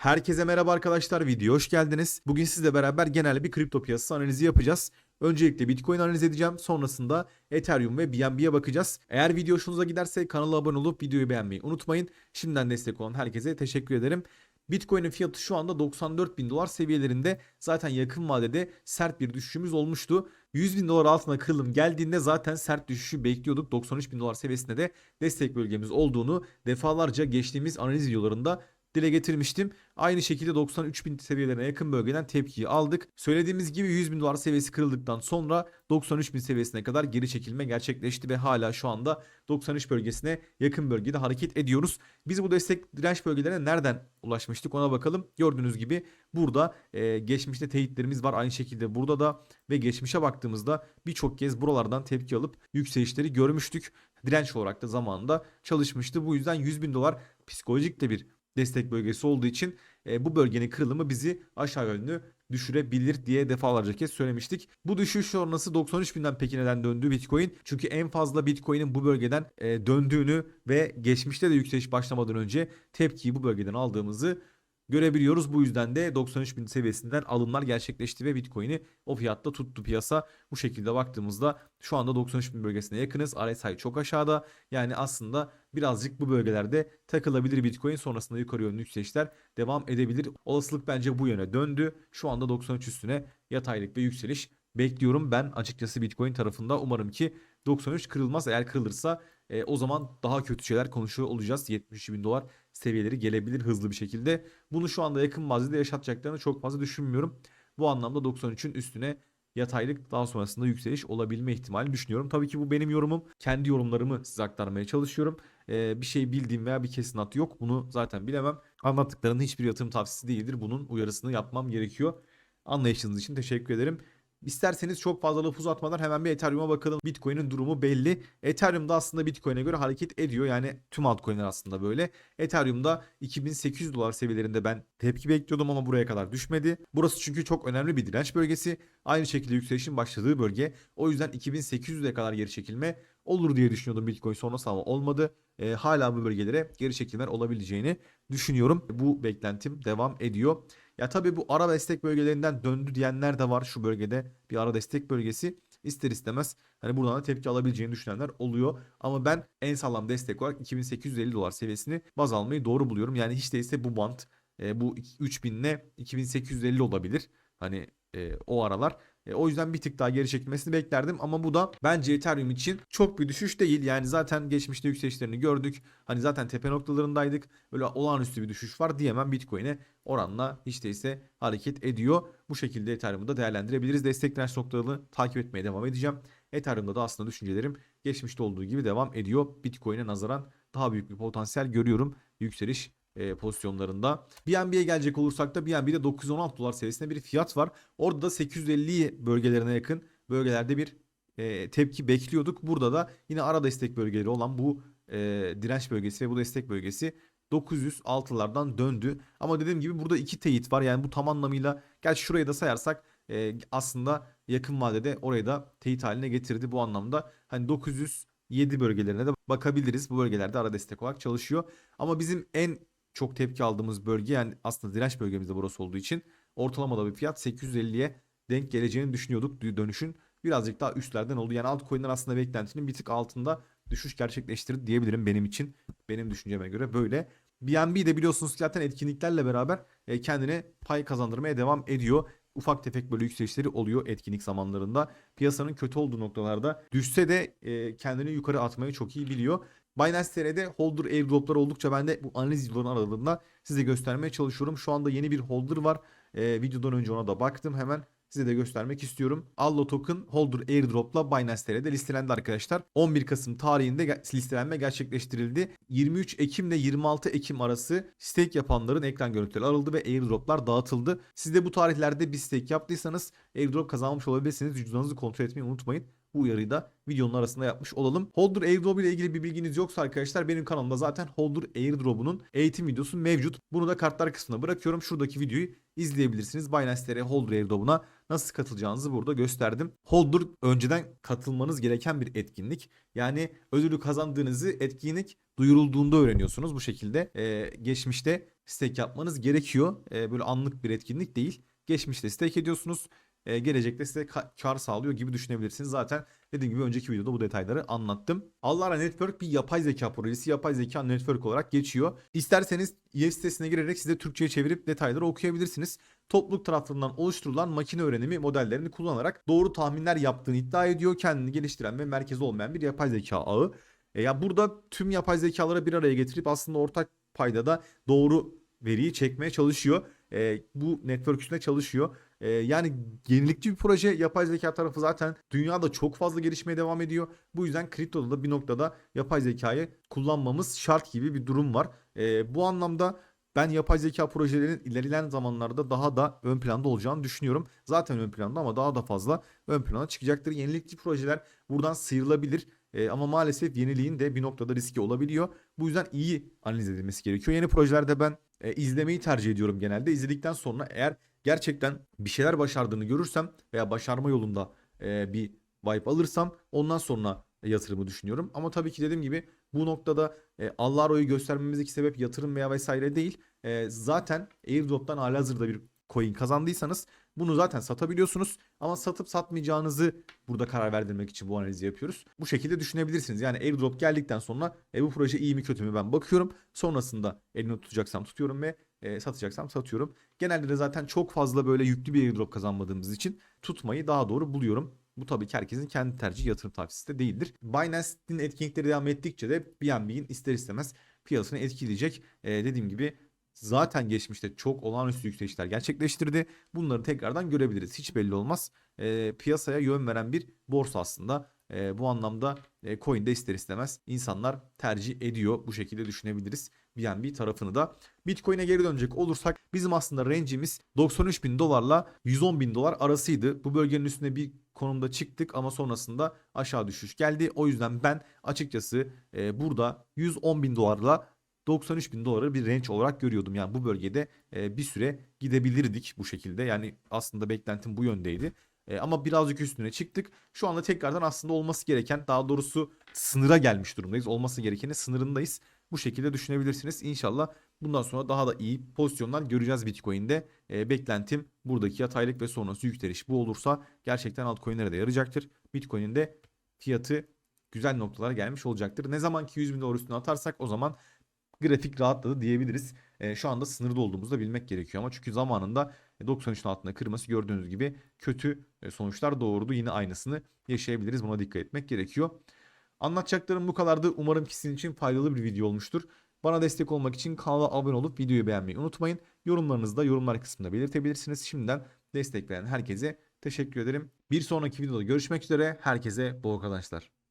Herkese merhaba arkadaşlar. Video hoş geldiniz. Bugün sizle beraber genel bir kripto piyasası analizi yapacağız. Öncelikle Bitcoin analiz edeceğim. Sonrasında Ethereum ve BNB'ye bakacağız. Eğer video hoşunuza giderse kanala abone olup videoyu beğenmeyi unutmayın. Şimdiden destek olan herkese teşekkür ederim. Bitcoin'in fiyatı şu anda 94 bin dolar seviyelerinde. Zaten yakın vadede sert bir düşüşümüz olmuştu. 100 bin dolar altına kırılım geldiğinde zaten sert düşüşü bekliyorduk. 93 bin dolar seviyesinde de destek bölgemiz olduğunu defalarca geçtiğimiz analiz videolarında dile getirmiştim. Aynı şekilde 93 bin seviyelerine yakın bölgeden tepkiyi aldık. Söylediğimiz gibi 100 bin dolar seviyesi kırıldıktan sonra 93 bin seviyesine kadar geri çekilme gerçekleşti ve hala şu anda 93 bölgesine yakın bölgede hareket ediyoruz. Biz bu destek direnç bölgelerine nereden ulaşmıştık ona bakalım. Gördüğünüz gibi burada e, geçmişte teyitlerimiz var aynı şekilde burada da ve geçmişe baktığımızda birçok kez buralardan tepki alıp yükselişleri görmüştük. Direnç olarak da zamanında çalışmıştı. Bu yüzden 100 bin dolar psikolojik de bir destek bölgesi olduğu için e, bu bölgenin kırılımı bizi aşağı yönlü düşürebilir diye defalarca kez söylemiştik. Bu düşüş sonrası 93 binden peki neden döndü Bitcoin? Çünkü en fazla Bitcoin'in bu bölgeden e, döndüğünü ve geçmişte de yükseliş başlamadan önce tepkiyi bu bölgeden aldığımızı görebiliyoruz. Bu yüzden de 93 bin seviyesinden alımlar gerçekleşti ve Bitcoin'i o fiyatta tuttu piyasa. Bu şekilde baktığımızda şu anda 93 bin bölgesine yakınız. RSI çok aşağıda. Yani aslında birazcık bu bölgelerde takılabilir Bitcoin. Sonrasında yukarı yönlü yükselişler devam edebilir. Olasılık bence bu yöne döndü. Şu anda 93 üstüne yataylık ve yükseliş bekliyorum. Ben açıkçası Bitcoin tarafında umarım ki 93 kırılmaz. Eğer kırılırsa e, o zaman daha kötü şeyler konuşuyor olacağız. 73 bin dolar seviyeleri gelebilir hızlı bir şekilde. Bunu şu anda yakın vadede yaşatacaklarını çok fazla düşünmüyorum. Bu anlamda 93'ün üstüne yataylık daha sonrasında yükseliş olabilme ihtimali düşünüyorum. Tabii ki bu benim yorumum. Kendi yorumlarımı size aktarmaya çalışıyorum. Ee, bir şey bildiğim veya bir kesinatı yok. Bunu zaten bilemem. Anlattıklarının hiçbir yatırım tavsiyesi değildir. Bunun uyarısını yapmam gerekiyor. Anlayışınız için teşekkür ederim. İsterseniz çok fazla laf uzatmadan hemen bir Ethereum'a bakalım. Bitcoin'in durumu belli. Ethereum da aslında Bitcoin'e göre hareket ediyor. Yani tüm altcoin'ler aslında böyle. Ethereum'da 2800 dolar seviyelerinde ben tepki bekliyordum ama buraya kadar düşmedi. Burası çünkü çok önemli bir direnç bölgesi. Aynı şekilde yükselişin başladığı bölge. O yüzden 2800'e kadar geri çekilme olur diye düşünüyordum Bitcoin sonrası ama olmadı. E, hala bu bölgelere geri çekilmeler olabileceğini düşünüyorum. Bu beklentim devam ediyor. Ya tabii bu ara destek bölgelerinden döndü diyenler de var şu bölgede bir ara destek bölgesi ister istemez hani buradan da tepki alabileceğini düşünenler oluyor. Ama ben en sağlam destek olarak 2850 dolar seviyesini baz almayı doğru buluyorum. Yani hiç değilse bu band e, bu 3000 ile 2850 olabilir. Hani e, o aralar. E, o yüzden bir tık daha geri çekilmesini beklerdim ama bu da bence Ethereum için çok bir düşüş değil. Yani zaten geçmişte yükselişlerini gördük. Hani zaten tepe noktalarındaydık. Böyle olağanüstü bir düşüş var diyemem Bitcoin'e oranla hiç değilse hareket ediyor. Bu şekilde Ethereum'u da değerlendirebiliriz. Destek direnç noktalarını takip etmeye devam edeceğim. Ethereum'da da aslında düşüncelerim geçmişte olduğu gibi devam ediyor. Bitcoin'e nazaran daha büyük bir potansiyel görüyorum. Yükseliş e, pozisyonlarında. BNB'ye gelecek olursak da BNB'de 916 dolar seviyesinde bir fiyat var. Orada da 850 bölgelerine yakın bölgelerde bir e, tepki bekliyorduk. Burada da yine ara destek bölgeleri olan bu e, direnç bölgesi ve bu destek bölgesi 906'lardan döndü. Ama dediğim gibi burada iki teyit var. Yani bu tam anlamıyla gerçi şurayı da sayarsak e, aslında yakın vadede orayı da teyit haline getirdi bu anlamda. Hani 907 bölgelerine de bakabiliriz. Bu bölgelerde ara destek olarak çalışıyor. Ama bizim en çok tepki aldığımız bölge yani aslında direnç bölgemizde burası olduğu için ortalamada bir fiyat 850'ye denk geleceğini düşünüyorduk dönüşün. Birazcık daha üstlerden oldu. Yani altcoin'ler aslında beklentinin bir tık altında düşüş gerçekleştirdi diyebilirim benim için. Benim düşünceme göre böyle. BNB de biliyorsunuz zaten etkinliklerle beraber e, kendine pay kazandırmaya devam ediyor. Ufak tefek böyle yükselişleri oluyor etkinlik zamanlarında. Piyasanın kötü olduğu noktalarda düşse de e, kendini yukarı atmayı çok iyi biliyor. Binance TR'de holder airdropları oldukça ben de bu analiz videolarının aralığında size göstermeye çalışıyorum. Şu anda yeni bir holder var. E, videodan önce ona da baktım hemen size de göstermek istiyorum. Allo Token Holder Airdrop'la Binance TR'de listelendi arkadaşlar. 11 Kasım tarihinde listelenme gerçekleştirildi. 23 Ekim ile 26 Ekim arası stake yapanların ekran görüntüleri alındı ve airdroplar dağıtıldı. Siz de bu tarihlerde bir stake yaptıysanız airdrop kazanmış olabilirsiniz. Cüzdanınızı kontrol etmeyi unutmayın. Bu uyarıyı da videonun arasında yapmış olalım. Holder Airdrop ile ilgili bir bilginiz yoksa arkadaşlar benim kanalımda zaten Holder Airdrop'unun eğitim videosu mevcut. Bunu da kartlar kısmına bırakıyorum. Şuradaki videoyu izleyebilirsiniz. Binance TR Holder Airdrop'una nasıl katılacağınızı burada gösterdim. Holder önceden katılmanız gereken bir etkinlik. Yani ödülü kazandığınızı etkinlik duyurulduğunda öğreniyorsunuz bu şekilde. Ee, geçmişte stake yapmanız gerekiyor. E, böyle anlık bir etkinlik değil. Geçmişte stake ediyorsunuz. E, gelecekte size ka- kar sağlıyor gibi düşünebilirsiniz. Zaten dediğim gibi önceki videoda bu detayları anlattım. Allara Network bir yapay zeka projesi. Yapay zeka network olarak geçiyor. İsterseniz EF sitesine girerek size Türkçe'ye çevirip detayları okuyabilirsiniz. Topluluk tarafından oluşturulan makine öğrenimi modellerini kullanarak doğru tahminler yaptığını iddia ediyor. Kendini geliştiren ve merkezi olmayan bir yapay zeka ağı. E ya burada tüm yapay zekaları bir araya getirip aslında ortak paydada doğru veriyi çekmeye çalışıyor. E, bu network üstünde çalışıyor. E, yani yenilikçi bir proje. Yapay zeka tarafı zaten dünyada çok fazla gelişmeye devam ediyor. Bu yüzden kriptoda da bir noktada yapay zekayı kullanmamız şart gibi bir durum var. E, bu anlamda ben yapay zeka projelerinin ilerleyen zamanlarda daha da ön planda olacağını düşünüyorum. Zaten ön planda ama daha da fazla ön plana çıkacaktır. Yenilikçi projeler buradan sıyrılabilir. E, ama maalesef yeniliğin de bir noktada riski olabiliyor. Bu yüzden iyi analiz edilmesi gerekiyor. Yeni projelerde ben e, izlemeyi tercih ediyorum genelde. İzledikten sonra eğer gerçekten bir şeyler başardığını görürsem veya başarma yolunda e, bir vibe alırsam ondan sonra yatırımı düşünüyorum. Ama tabii ki dediğim gibi bu noktada e, Allaro'yu göstermemizdeki sebep yatırım veya vesaire değil. E, zaten airdrop'tan halihazırda bir coin kazandıysanız bunu zaten satabiliyorsunuz. Ama satıp satmayacağınızı burada karar verdirmek için bu analizi yapıyoruz. Bu şekilde düşünebilirsiniz. Yani airdrop geldikten sonra e, bu proje iyi mi kötü mü ben bakıyorum. Sonrasında elini tutacaksam tutuyorum ve e, satacaksam satıyorum. Genelde de zaten çok fazla böyle yüklü bir airdrop kazanmadığımız için tutmayı daha doğru buluyorum. Bu tabii ki herkesin kendi tercih yatırım tavsiyesi de değildir. Binance'in etkinlikleri devam ettikçe de BNB'in ister istemez piyasasını etkileyecek. E, dediğim gibi zaten geçmişte çok olağanüstü yükselişler gerçekleştirdi. Bunları tekrardan görebiliriz. Hiç belli olmaz. E, piyasaya yön veren bir borsa aslında. E, bu anlamda e, coin'de ister istemez insanlar tercih ediyor. Bu şekilde düşünebiliriz. BNB tarafını da. Bitcoin'e geri dönecek olursak bizim aslında range'imiz 93 bin dolarla 110 bin dolar arasıydı. Bu bölgenin üstüne bir konumda çıktık ama sonrasında aşağı düşüş geldi. O yüzden ben açıkçası e, burada 110 bin dolarla 93 bin doları bir range olarak görüyordum. Yani bu bölgede e, bir süre gidebilirdik bu şekilde. Yani aslında beklentim bu yöndeydi. E, ama birazcık üstüne çıktık. Şu anda tekrardan aslında olması gereken daha doğrusu sınıra gelmiş durumdayız. Olması gerekenin sınırındayız. Bu şekilde düşünebilirsiniz. İnşallah bundan sonra daha da iyi pozisyonlar göreceğiz Bitcoin'de. E, beklentim buradaki yataylık ve sonrası yükseliş. Bu olursa gerçekten altcoin'lere de yarayacaktır. Bitcoin'in de fiyatı güzel noktalara gelmiş olacaktır. Ne zaman ki 100 bin dolar üstüne atarsak o zaman grafik rahatladı diyebiliriz. E, şu anda sınırda olduğumuzu da bilmek gerekiyor ama çünkü zamanında 93'ün altında kırması gördüğünüz gibi kötü e, sonuçlar doğurdu. Yine aynısını yaşayabiliriz. Buna dikkat etmek gerekiyor. Anlatacaklarım bu kadardı. Umarım ki sizin için faydalı bir video olmuştur. Bana destek olmak için kanala abone olup videoyu beğenmeyi unutmayın. Yorumlarınızı da yorumlar kısmında belirtebilirsiniz. Şimdiden destek veren herkese teşekkür ederim. Bir sonraki videoda görüşmek üzere. Herkese bol kazançlar.